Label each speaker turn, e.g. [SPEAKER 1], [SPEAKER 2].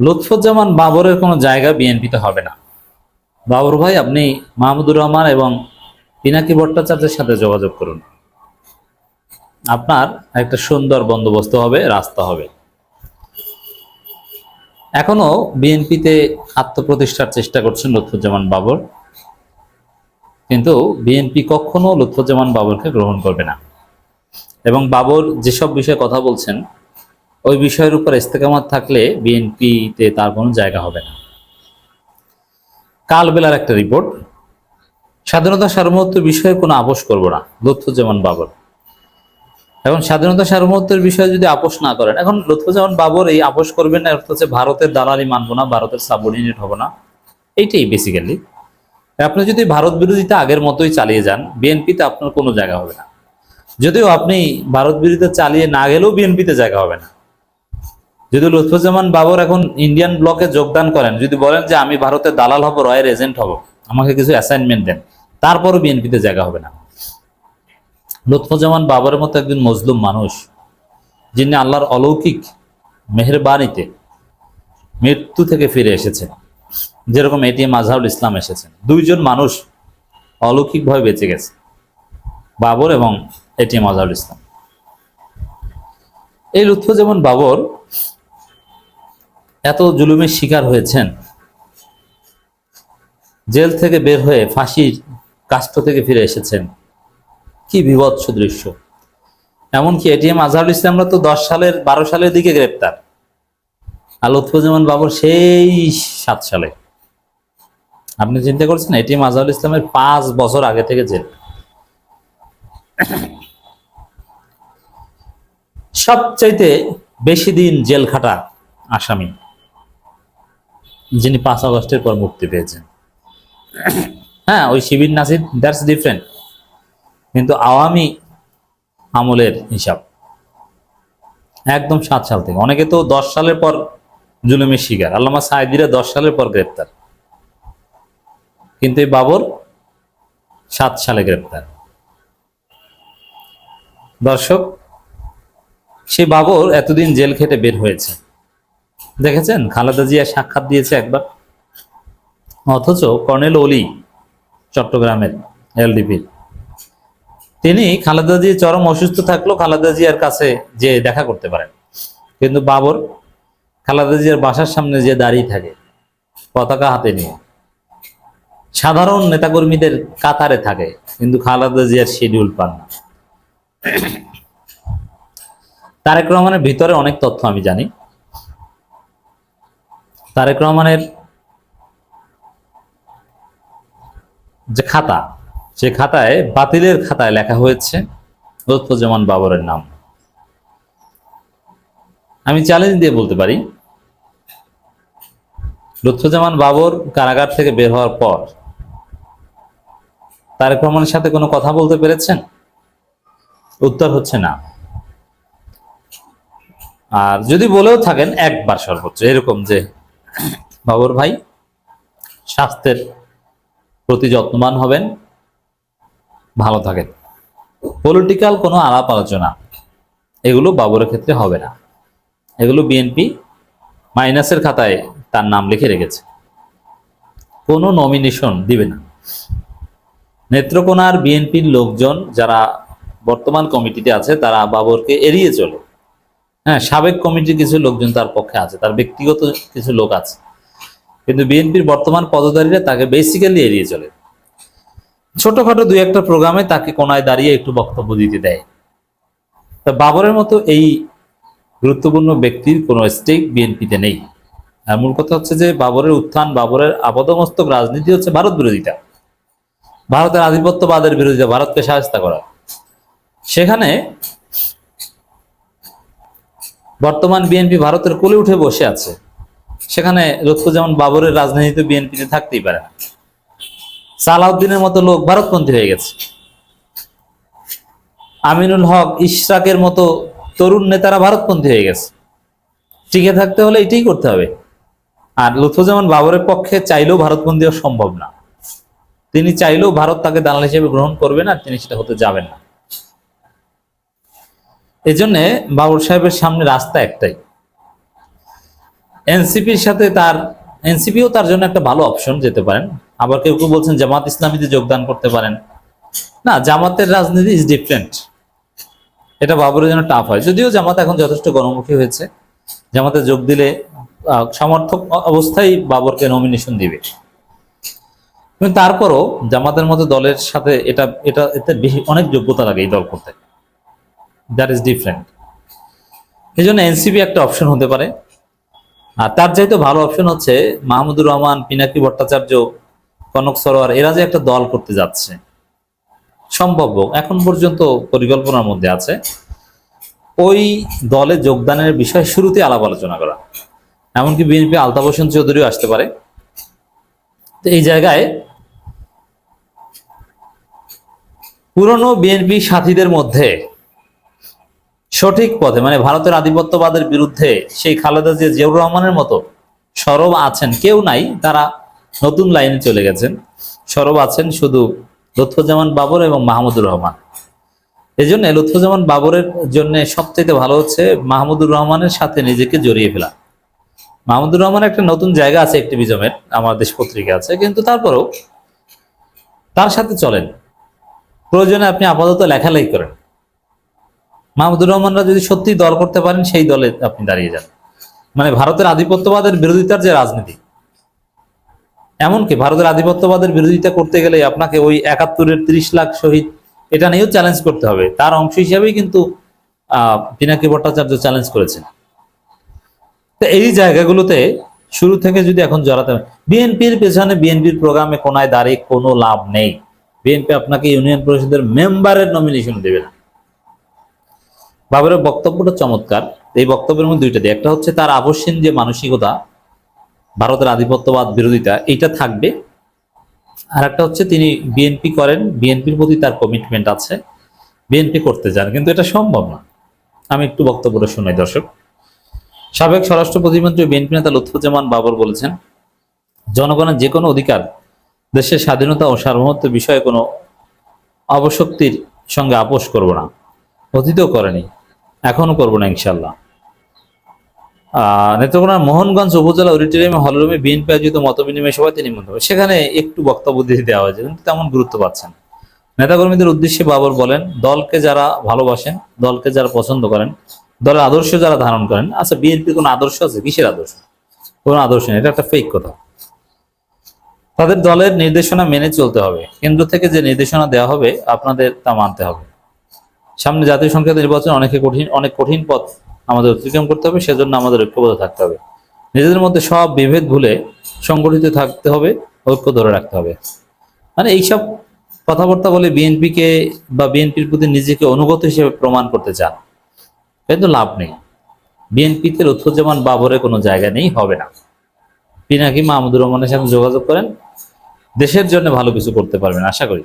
[SPEAKER 1] লুৎফুজ্জামান বাবরের কোনো জায়গা বিএনপিতে হবে না। বাবর ভাই, আপনি মাহমুদুর রহমান এবং পিনাকি ভট্টাচার্যের সাথে যোগাযোগ করুন। আপনার একটা সুন্দর বন্দোবস্ত হবে, রাস্তা হবে। এখনও বিএনপিতে আত্মপ্রতিষ্ঠার চেষ্টা করছেন লুৎফুজ্জামান বাবর। কিন্তু বিএনপি কখনো লুৎফুজ্জামান বাবরকে গ্রহণ করবে না। এবং বাবর যেসব বিষয়ে কথা বলছেন ওই বিষয়ের উপর ইস্তেকামাত থাকলে বিএনপিতে তার কোনো জায়গা হবে না। কালবেলার একটা রিপোর্ট স্বাধীনতা সার্বভৌমত্ব বিষয়ে কোনো আপোষ করব না, লুৎফুজ্জামান বাবর। এখন স্বাধীনতা সার্বভৌমত্বের বিষয়ে যদি আপোষ না করেন, এখন লুৎফুজ্জামান বাবর এই আপোষ করবেন না অর্থ হচ্ছে ভারতের দালালি মানবো না, ভারতের সাবঅর্ডিনেট হব না। এইটাই বেসিক্যালি আপনি যদি ভারত বিরোধিতা আগের মতোই চালিয়ে যান, বিএনপিতে আপনার কোনো জায়গা হবে না। যদিও আপনি ভারত বিরোধিতা চালিয়ে না গেলেও বিএনপিতে জায়গা হবে না। যদি লুৎফুজ্জামান বাবর এখন ইন্ডিয়ান ব্লকে যোগদান করেন, যদি বলেন যে আমি ভারতের দালাল হব রয়ের এজেন্ট হব, আমাকে কিছু অ্যাসাইনমেন্ট দেন, তারপরও বিএনপিতে জায়গা হবে না। লুৎফুজ্জামান বাবরের মতো একজন মজলুম মানুষ, যিনি আল্লাহর অলৌকিক মেহরবানিতে মৃত্যু থেকে ফিরে এসেছেন, যেরকম এটিএম আজহারুল ইসলাম এসেছেন, দুইজন মানুষ অলৌকিকভাবে বেঁচে গেছে, বাবর এবং এটিএম আজহারুল ইসলাম। এই লুৎফুজ্জামান বাবর এত জুলুমের শিকার হয়েছেন। জেল থেকে বের হয়ে ফাঁসির কাষ্ঠ থেকে ফিরে এসেছেন। কি বিভৎস দৃশ্য। এমনকি এটিএম আজহারুল ইসলামরা তো দশ সালের, বারো সালের দিকে গ্রেপ্তার। আর লুৎফুজ্জামান বাবর সেই সাত সালে। আপনি চিন্তা করছেন, এটিএম আজহারুল ইসলামের পাঁচ বছর আগে থেকে জেল। সবচাইতে বেশি দিন জেল খাটা আসামি। যিনি পাঁচ আগস্টের পর মুক্তি পেয়েছেন। হ্যাঁ ওই শিবির নাসির দ্যাটস ডিফারেন্ট কিন্তু আওয়ামী আমলের হিসাব, একদম সাত সাল থেকে। অনেকে তো দশ সালের পর জুলুমের শিকার, আল্লামা সাহেদিরা দশ সালের পর গ্রেপ্তার। কিন্তু এই বাবর সাত সালে গ্রেপ্তার। দর্শক সে বাবর এতদিন জেল খেটে বের হয়েছে। দেখেছেন? খালেদা জিয়া সাক্ষাৎ দিয়েছে একবার। অথচ কর্নেল অলি চট্টগ্রামের এলডিপির তিনি খালেদা জিয়া চরম অসুস্থ থাকলেও খালেদা জিয়ার কাছে যে দেখা করতে পারেন। কিন্তু বাবর, খালেদা জিয়ার বাসার সামনে যে দাঁড়িয়ে থাকে, পতাকা হাতে নিয়ে। সাধারণ নেতাকর্মীদের কাতারে থাকে, কিন্তু খালেদা জিয়ার শিডিউল পান না। তারেক রহমানের ভিতরে অনেক তথ্য আমি জানি। তারেক রহমানের যে খাতা সে খাতায় বাতিলের খাতায় লেখা হয়েছে, লুৎফুজ্জামান বাবরের নাম। আমি চ্যালেঞ্জ দিয়ে বলতে পারি, লুৎফুজ্জামান বাবর কারাগার থেকে বের হওয়ার পর তারেক রহমানের সাথে কোনো কথা বলতে পেরেছেন? উত্তর হচ্ছে না। আর যদি বলেও থাকেন, একবার সর্বোচ্চ, এরকম যে বাবর ভাই, স্বাস্থ্যের প্রতি যত্নবান হবেন, ভালো থাকেন। পলিটিক্যাল কোনো আলাপ আলোচনা এগুলো বাবরের ক্ষেত্রে হবে না। এগুলো বিএনপি মাইনাসের খাতায় তার নাম লিখে রেখেছে। কোনো নমিনেশন দিবে না। নেত্রকোনার বিএনপির লোকজন যারা বর্তমান কমিটিতে আছে, তারা বাবরকে এড়িয়ে চলে। হ্যাঁ সাবেক কমিটির কিছু লোকজন তার পক্ষে আছে, তার ব্যক্তিগত কিছু লোক আছে। কিন্তু বিএনপির বর্তমান পদধারীরা তাকে বেসিক্যালি এড়িয়ে চলে। ছোটখাটো দুই একটা প্রোগ্রামে তাকে কোনায় দাঁড়িয়ে একটু বক্তব্য দিতে দেয়। তা বাবরের মতো এই গুরুত্বপূর্ণ ব্যক্তির কোনো স্টেক বিএনপিতে নেই। আর মূল কথা হচ্ছে যে বাবরের উত্থান, বাবরের আপাদমস্তক রাজনীতি হচ্ছে ভারত বিরোধিতা ভারতের আধিপত্যবাদের বিরোধিতা, ভারতকে সাহায্য করা। সেখানে বর্তমান বিএনপি ভারতের কোলে উঠে বসে আছে। সেখানে লুৎফুজ্জামান বাবরের রাজনীতিতে বিএনপিতে থাকতেই পারে না। সালাউদ্দিনের মতো লোক ভারতপন্থী হয়ে গেছে। আমিনুল হক, ইশরাকের মতো তরুণ নেতারা ভারতপন্থী হয়ে গেছে। টিকে থাকতে হলে এটাই করতে হবে। আর লুৎফুজ্জামান বাবরের পক্ষে চাইলেও হওয়া সম্ভব না। তিনি চাইলেও ভারত তাকে দালাল হিসেবে গ্রহণ করবে না, তিনি সেটা হতে যাবেন না। এই জন্যে বাবর সাহেবের সামনে রাস্তা একটাই। এনসিপির সাথে তার এনসিপিও তার জন্য একটা ভালো অপশন যেতে পারেন। আবার কেউ কেউ বলছেন জামাত ইসলামীতে যোগদান করতে পারেন। না, জামাতের রাজনীতি ইজ ডিফারেন্ট এটা বাবরের জন্য টাফ হয়। যদিও জামাত এখন যথেষ্ট গণমুখী হয়েছে। জামাতে যোগ দিলে সমর্থক অবস্থায় বাবরকে নমিনেশন দিবে। তারপরও জামাতের মতো দলের সাথে এটা এটা, এতে বেশি, অনেক যোগ্যতা লাগে এই দল করতে। দ্যাট ইজ ডিফারেন্ট এই জন্য এনসিপি একটা অপশন হতে পারে। আর তার চাইতে ভালো অপশন হচ্ছে মাহমুদুর রহমান, পিনাকি ভট্টাচার্য, কনক সরোয়ার, এরা যে একটা দল করতে যাচ্ছে। সম্ভব এখন পর্যন্ত পরিকল্পনার মধ্যে আছে। ওই দলে যোগদানের বিষয় শুরুতে আলাপ আলোচনা করা। এমনকি বিএনপি আলতাফ হোসেন চৌধুরীও আসতে পারে। তো এই জায়গায় পুরনো বিএনপি সাথীদের মধ্যে সঠিক পথে মানে ভারতের আধিপত্যবাদের বিরুদ্ধে সেই খালেদা জিয়া জিয়াউর রহমানের মতো সরব আছেন কেউ নাই, তারা নতুন লাইনে চলে গেছেন। সরব আছেন শুধু লুৎফুজ্জামান বাবর এবং মাহমুদুর রহমান। এই জন্য লুৎফুজ্জামান বাবরের জন্য সবচেয়ে ভালো হচ্ছে মাহমুদুর রহমানের সাথে নিজেকে জড়িয়ে ফেলা। মাহমুদুর রহমান একটা নতুন জায়গা আছে অ্যাক্টিভিজমের আমার দেশ পত্রিকা আছে, কিন্তু তারপরেও তার সাথে চলেন। প্রয়োজনে আপনি আপাতত লেখালেখি করেন। মাহমুদুর রহমানরা যদি সত্যি দল করতে পারেন, সেই দলে আপনি দাঁড়িয়ে যান। মানে ভারতের আধিপত্যবাদের বিরোধিতার যে রাজনীতি, এমনকি ভারতের আধিপত্যবাদের বিরোধিতা করতে গেলে আপনাকে ওই একাত্তরের তিরিশ লাখ শহীদ, এটা নিয়েও চ্যালেঞ্জ করতে হবে। তার অংশ হিসাবেই কিন্তু পিনাকি ভট্টাচার্য চ্যালেঞ্জ করেছেন। তো এই জায়গাগুলোতে শুরু থেকে যদি এখন জড়াতে বিএনপির পেছনে বিএনপির প্রোগ্রামে কোনায় দাঁড়িয়ে কোনো লাভ নেই। বিএনপি আপনাকে ইউনিয়ন পরিষদের মেম্বারের নমিনেশন দেবে না। বাবরের বক্তব্যটা চমৎকার। এই বক্তব্যের মধ্যে দুইটা দিক একটা হচ্ছে তার আবশ্যিক যে মানসিকতা, ভারতের আধিপত্যবাদ, বিরোধিতা, এইটা থাকবে। আর একটা হচ্ছে তিনি বিএনপি করেন, বিএনপির প্রতি তার কমিটমেন্ট আছে। বিএনপি করতে চান, কিন্তু এটা সম্ভব না। আমি একটু বক্তব্যটা শুনাই, দর্শক। সাবেক স্বরাষ্ট্র প্রতিমন্ত্রী, বিএনপি নেতা লুৎফুজ্জামান বাবর বলেছেন, জনগণের যে কোনো অধিকার, দেশের স্বাধীনতা ও সার্বভৌমত্ব বিষয়ে কোনো অবশক্তির সঙ্গে আপোষ করব না। অতীতও করেনি। এখনও করব না ইনশাল্লাহ নেত্রকোনার মোহনগঞ্জ উপজেলা অডিটোরিয়ামে হলরুমে বিএনপি আয়োজিত মত বিনিময় সভায় তিনি মন্তব্য সেখানে একটু বক্তব্য দিয়ে দেওয়া হয়েছে, কিন্তু তেমন গুরুত্ব পাচ্ছেন নেতাকর্মীদের উদ্দেশ্যে বাবর বলেন, দলকে যারা ভালোবাসেন, দলকে যারা পছন্দ করেন, দলের আদর্শ যারা ধারণ করেন। আচ্ছা বিএনপির কোনো আদর্শ আছে? কিসের আদর্শ? কোনো আদর্শ নেই, এটা একটা ফেক কথা। তাদের দলের নির্দেশনা মেনে চলতে হবে। কেন্দ্র থেকে যে নির্দেশনা দেওয়া হবে, আপনাদের তা মানতে হবে। সামনে জাতীয় সংসদ নির্বাচন অনেকে কঠিন, অনেক কঠিন পথ আমাদের অতিক্রম করতে হবে, সেজন্য আমাদের ঐক্যবদ্ধ থাকতে হবে। নিজেদের মধ্যে সব বিভেদ ভুলে সংগঠিত থাকতে হবে, ঐক্য ধরে রাখতে হবে। মানে এইসব কথাবার্তা বলে বিএনপিকে বা বিএনপির প্রতি নিজেকে অনুগত হিসেবে প্রমাণ করতে চান, কিন্তু লাভ নেই। বিএনপিতে লুৎফুজ্জামান বাবরের কোনো জায়গা নেই, হবে না। পিনাকি মাহমুদুর রহমানের সাথে যোগাযোগ করেন, দেশের জন্য ভালো কিছু করতে পারবেন, আশা করি।